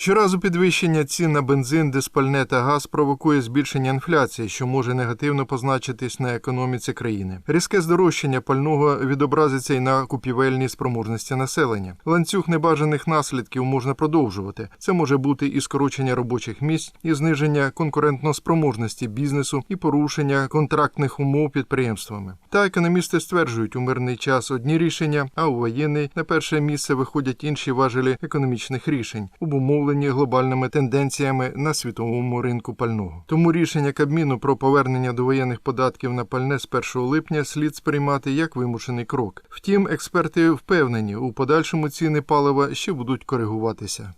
Щоразу підвищення цін на бензин, диспальне та газ провокує збільшення інфляції, що може негативно позначитись на економіці країни. Різке здорожчання пального відобразиться й на купівельній спроможності населення. Ланцюг небажаних наслідків можна продовжувати. Це може бути і скорочення робочих місць, і зниження конкурентноспроможності бізнесу, і порушення контрактних умов підприємствами. Та економісти стверджують, у мирний час одні рішення, а у воєнний на перше місце виходять інші важелі економічних рішень, обумовлені глобальними тенденціями на світовому ринку пального. Тому рішення Кабміну про повернення до воєнних податків на пальне з 1 липня слід сприймати як вимушений крок. Втім, експерти впевнені, у подальшому ціни палива ще будуть коригуватися.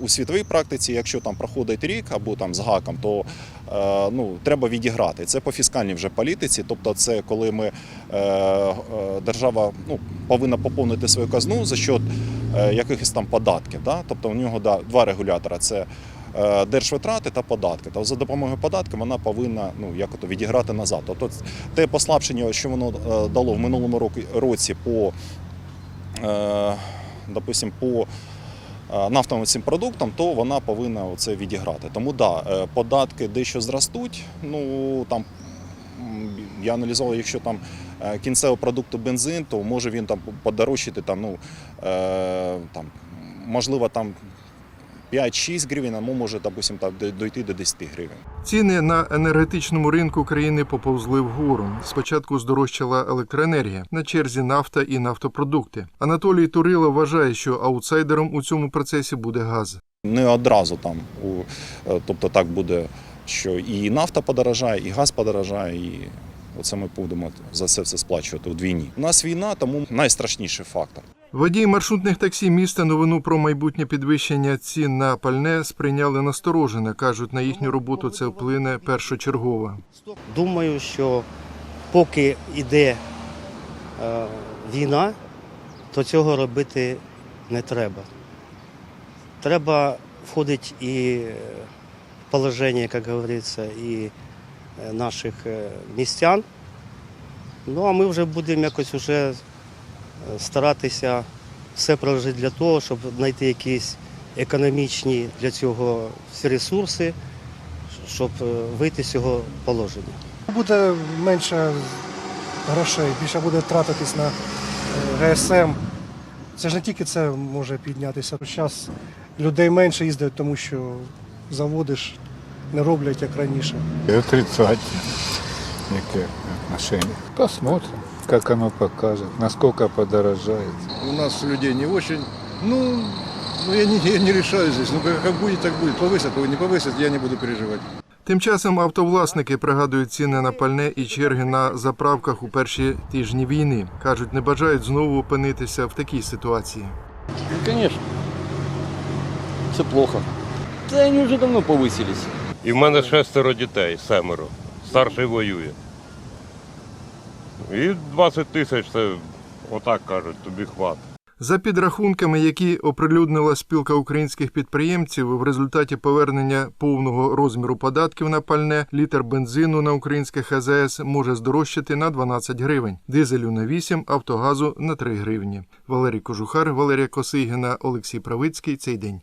У світовій практиці, якщо там проходить рік або там з гаком, то е, ну, треба відіграти. Це по фіскальній вже політиці. Тобто, це коли ми е, е, держава ну, повинна поповнити свою казну за счет е, якихось там податків. Да? Тобто у нього да, два регулятора: це е, держвитрати та податки. Та за допомогою податків вона повинна ну, як ото, відіграти назад. Тобто те послабшення, що воно е, дало в минулому році по, е, допустим, по нафтовим цим продуктам, то вона повинна це відіграти. Тому да, е, податки дещо зростуть. Ну там я аналізував, якщо там е, кінцевого продукту бензин, то може він там подорожчати там, ну, е, там, можливо, там 5-6 гривень, а може, допустим, там, дойти до 10 гривень. Ціни на енергетичному ринку країни поповзли вгору. Спочатку здорожчала електроенергія, на черзі нафта і нафтопродукти. Анатолій Турило вважає, що аутсайдером у цьому процесі буде газ. Не одразу там, у, е, тобто так буде, що і нафта подорожає, і газ подорожає, і оце ми будемо за це все сплачувати вдвійні. У нас війна, тому найстрашніший фактор. Водії маршрутних таксі міста новину про майбутнє підвищення цін на пальне сприйняли насторожено. кажуть, на їхню роботу це вплине першочергово. Думаю, що поки йде е, війна, то цього робити не треба. Треба входити і в положення, як говориться, і е, наших е, містян. Ну а ми вже будемо якось уже е, старатися все прожити для того, щоб знайти якісь економічні для цього всі ресурси, щоб е, вийти з цього положення. Буде менше грошей, більше буде тратитись на е, ГСМ. Це ж не тільки це може піднятися. Зараз людей менше їздить, тому що заводи ж не роблять як раніше. Отрицательно никаких отношений. Посмотрим, как оно покажет, насколько подорожает. у нас людей не очень. Ну, ну я, не, я не решаю здесь. Ну, как, будет, так будет. Повысят, не повысят, я не буду переживать. Тим часом автовласники пригадують ціни на пальне і черги на заправках у перші тижні війни. кажуть, не бажають знову опинитися в такій ситуації. Ну, конечно. Це плохо. Та вони вже давно повисились. І в мене шестеро дітей, семеро. Старший воює. І 20 тисяч це отак кажуть, тобі хватить. За підрахунками, які оприлюднила спілка українських підприємців, в результаті повернення повного розміру податків на пальне літр бензину на українських АЗС може здорожчати на 12 гривень, дизелю на 8, автогазу на 3 гривні. Валерій Кожухар, Валерія Косигіна, Олексій Правицький. Цей день.